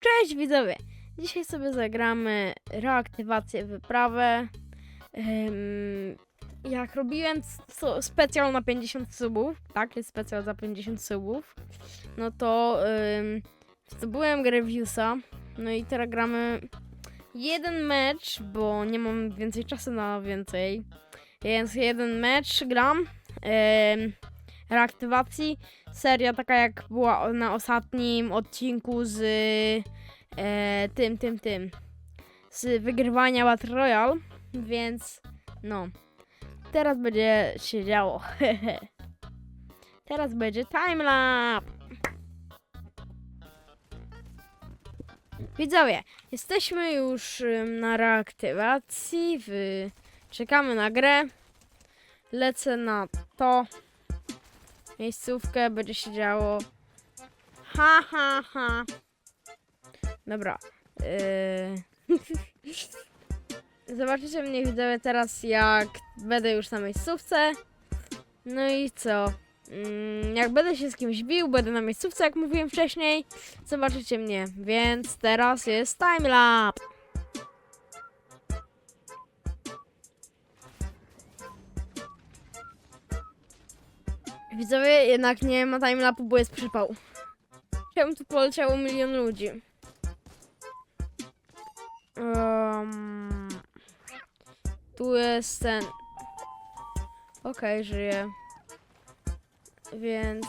Cześć widzowie! Dzisiaj sobie zagramy reaktywację wyprawę. Ym, jak robiłem co, specjal na 50 subów, tak, jest specjal za 50 subów, no to ym, zdobyłem Greviusa. No i teraz gramy jeden mecz, bo nie mam więcej czasu na więcej. Więc jeden mecz gram. Ym, reaktywacji. Seria taka jak była na ostatnim odcinku z e, tym, tym, tym. Z wygrywania Battle Royale. Więc no. Teraz będzie się działo. Teraz będzie timelap. Widzowie, jesteśmy już na reaktywacji. W... Czekamy na grę. Lecę na to miejscówkę, będzie się działo. Ha, ha, ha. Dobra. Yy... Zobaczycie mnie widzowie teraz jak będę już na miejscówce. No i co? Mm, jak będę się z kimś bił, będę na miejscówce, jak mówiłem wcześniej. Zobaczycie mnie. Więc teraz jest timelapse. Widzowie, jednak nie ma timelapu, bo jest przypał. Czemu tu poleciało milion ludzi? Um, tu jest ten. Okej, żyje. Więc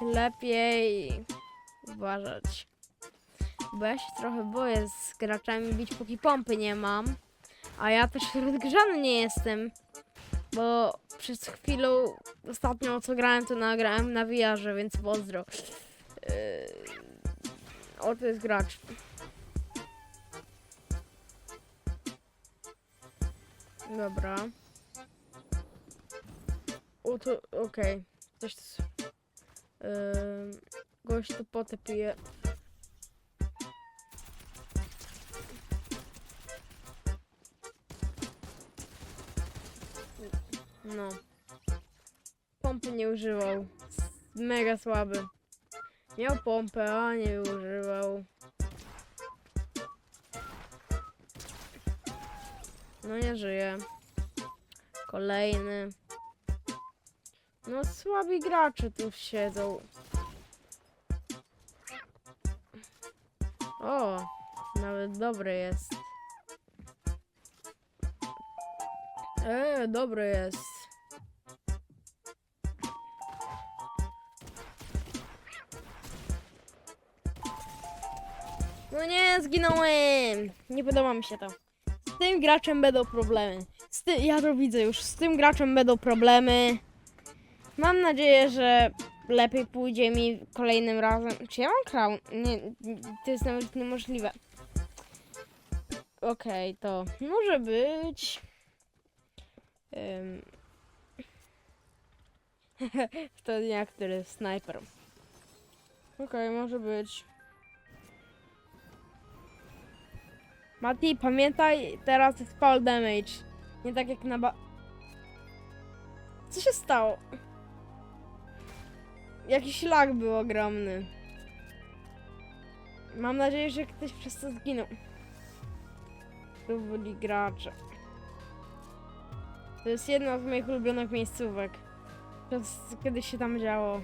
lepiej uważać. Bo ja się trochę boję z graczami bić, póki pompy nie mam. A ja też rozgrzany nie jestem. Bo przez chwilę ostatnio co grałem, to nagrałem na VR-ze, więc pozdro. Yy... O, to jest gracz. Dobra. O, to okej. Coś... Yy... Gość tu potę. No. Nie używał. Mega słaby. Miał pompę, a nie używał. No nie żyje. Kolejny. No słabi gracze tu siedzą. O, nawet dobry jest. E, dobry jest. No nie, zginąłem! Nie podoba mi się to. Z tym graczem będą problemy. Z ty... Ja to widzę już. Z tym graczem będą problemy. Mam nadzieję, że lepiej pójdzie mi kolejnym razem. Czy ja mam crown? Nie, to jest nawet niemożliwe. Okej, to może być. Ym. to nie, który snajper. Okej, może być. Mati, pamiętaj, teraz jest fall damage. Nie tak jak na ba... Co się stało? Jakiś lag był ogromny. Mam nadzieję, że ktoś przez to zginął. Tu byli gracze. To jest jedna z moich ulubionych miejscówek. Przez kiedyś się tam działo.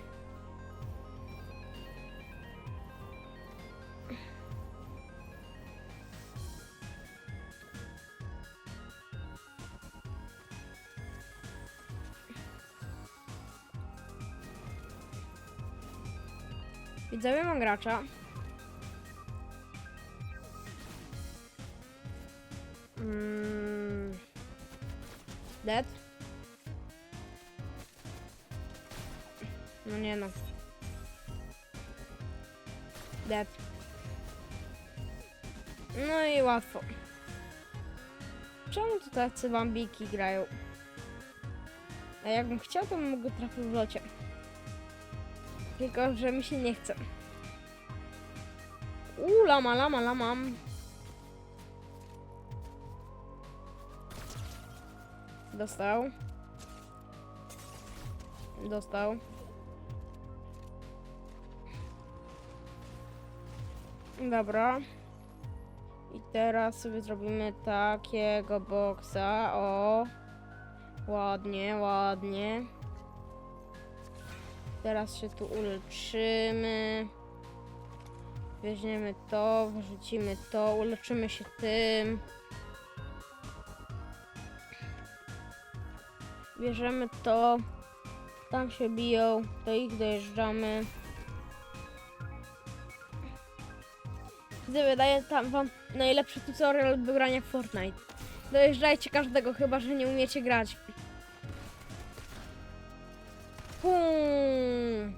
Widzowie mam gracza. Mm. Dead. No nie no. Dead. No i łatwo. Czemu tu tacy bambiki grają? A jakbym chciał, to bym mógł trafić w locie. Tylko, że mi się nie chce. Uuu, lama, lama, lama. Dostał. Dostał. Dobra. I teraz sobie zrobimy takiego boksa. O. Ładnie, ładnie. Teraz się tu uleczymy. Weźmiemy to, wrzucimy to, uleczymy się tym. Bierzemy to. Tam się biją, do ich dojeżdżamy. Widzę, wydaje tam wam najlepszy tutorial do grania w Fortnite. Dojeżdżajcie każdego, chyba że nie umiecie grać. Pum.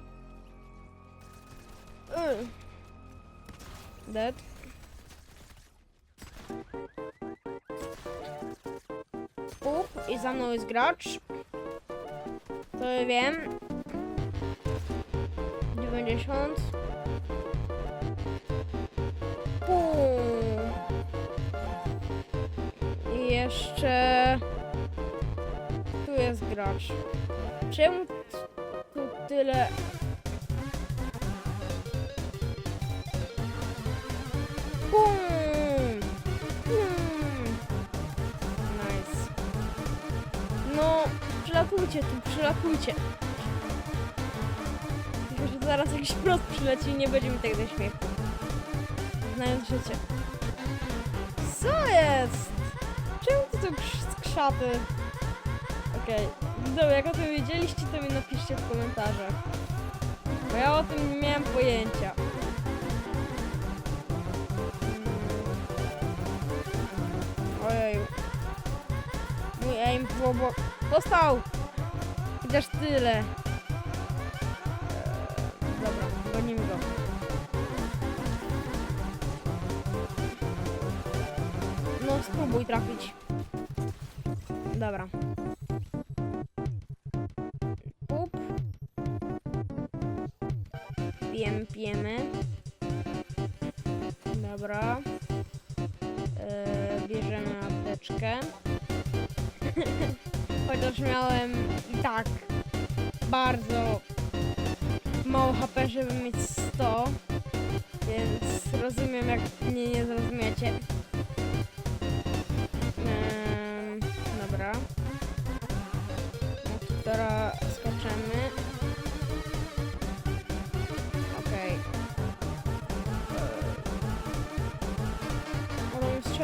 Y. Dead. Up i za mną jest gracz. To ja wiem. 90. Pum. I jeszcze... Tu jest gracz. Czemu tyle... Pum. Pum. Nice. No, przylatujcie tu, przylatujcie. Tylko, że zaraz jakiś prot przyleci i nie będzie mi tak do śmiechu. Znając życie. Co jest? Czemu tu są krz- krzaty? Okej. Dobra, jak o tym wiedzieliście, to mi napiszcie w komentarzach. Bo ja o tym nie miałem pojęcia. Mm. Ojeju. Mój aim było... bo- Dostał! Chociaż tyle. Eee, Dobra, gonimy go. No, spróbuj trafić. Dobra. Pijemy. Dobra. Eee, bierzemy apteczkę. Chociaż miałem i tak bardzo mało HP, żeby mieć 100. Więc rozumiem, jak mnie nie zrozumiecie. Ehm,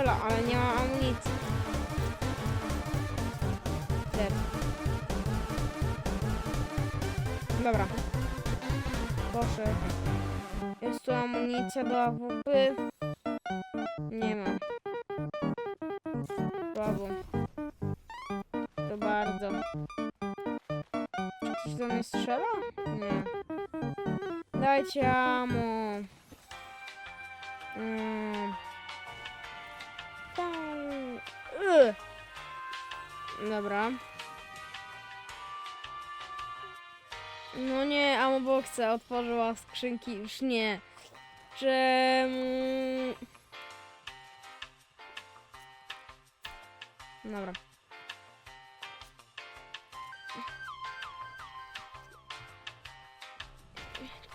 strzela, ale nie ma amunicji. Dead. Dobra. Proszę. Jest tu amunicja do AWP. Nie ma. Słabo. To bardzo. Czy ktoś do mnie strzela? Nie. Dajcie amo. Mm. Dobra. No nie, Amoboxa otworzyła skrzynki. Już nie. Czemu? Dobra.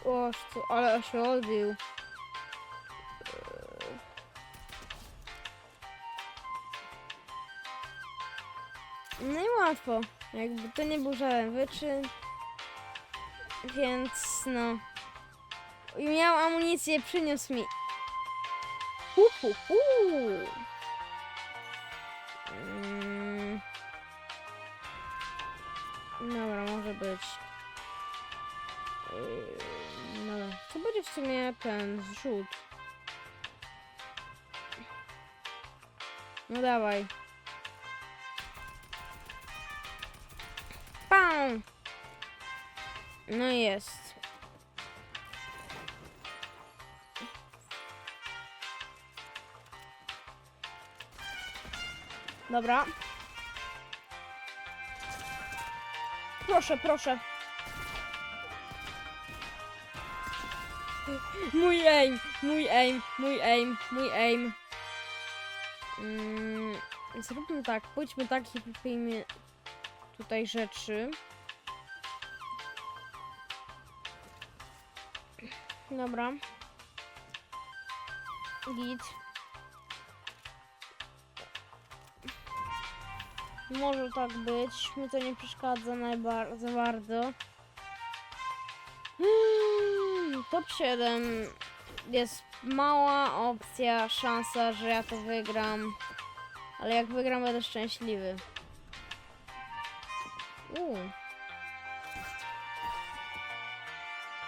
O, ale się odbił. No i łatwo. Jakby to nie był żaden wyczyn. Więc no. I miał amunicję, przyniósł mi. Hu, hu, hu. Mm. Dobra, może być. Yy, Dobra, to będzie w sumie ten zrzut. No dawaj. No jest. Dobra. Proszę, proszę. Mój aim, mój aim, mój aim, mój aim. Mm, zróbmy tak, pójdźmy tak i kupimy tutaj rzeczy. Dobra. Git. Może tak być. Mi to nie przeszkadza najbar- za bardzo. Hmm, top 7 jest mała opcja, szansa, że ja to wygram. Ale jak wygram, będę szczęśliwy. Uuu.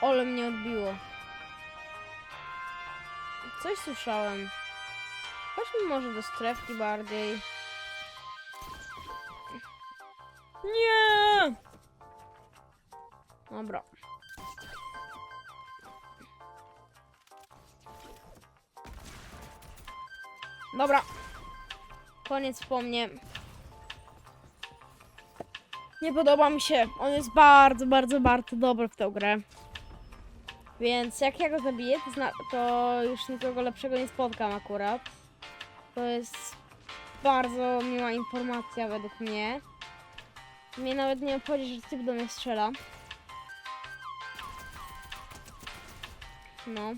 Ole mnie odbiło. Coś słyszałem. Chodźmy może do strefki bardziej. Nie! Dobra. Dobra. Koniec po mnie. Nie podoba mi się. On jest bardzo, bardzo, bardzo dobry w tę grę. Więc jak ja go zabiję, to, to już nikogo lepszego nie spotkam akurat. To jest bardzo miła informacja według mnie. Mnie nawet nie obchodzi, że typ do mnie strzela. No.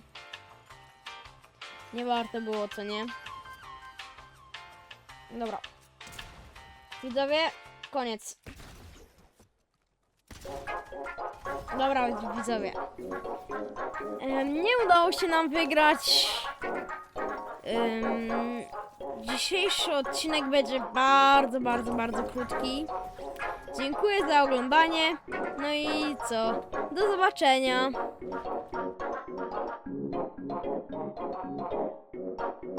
Nie warto było, co nie? Dobra. Widzowie, koniec. Dobra, widzowie. Nie udało się nam wygrać. Dzisiejszy odcinek będzie bardzo, bardzo, bardzo krótki. Dziękuję za oglądanie. No i co? Do zobaczenia.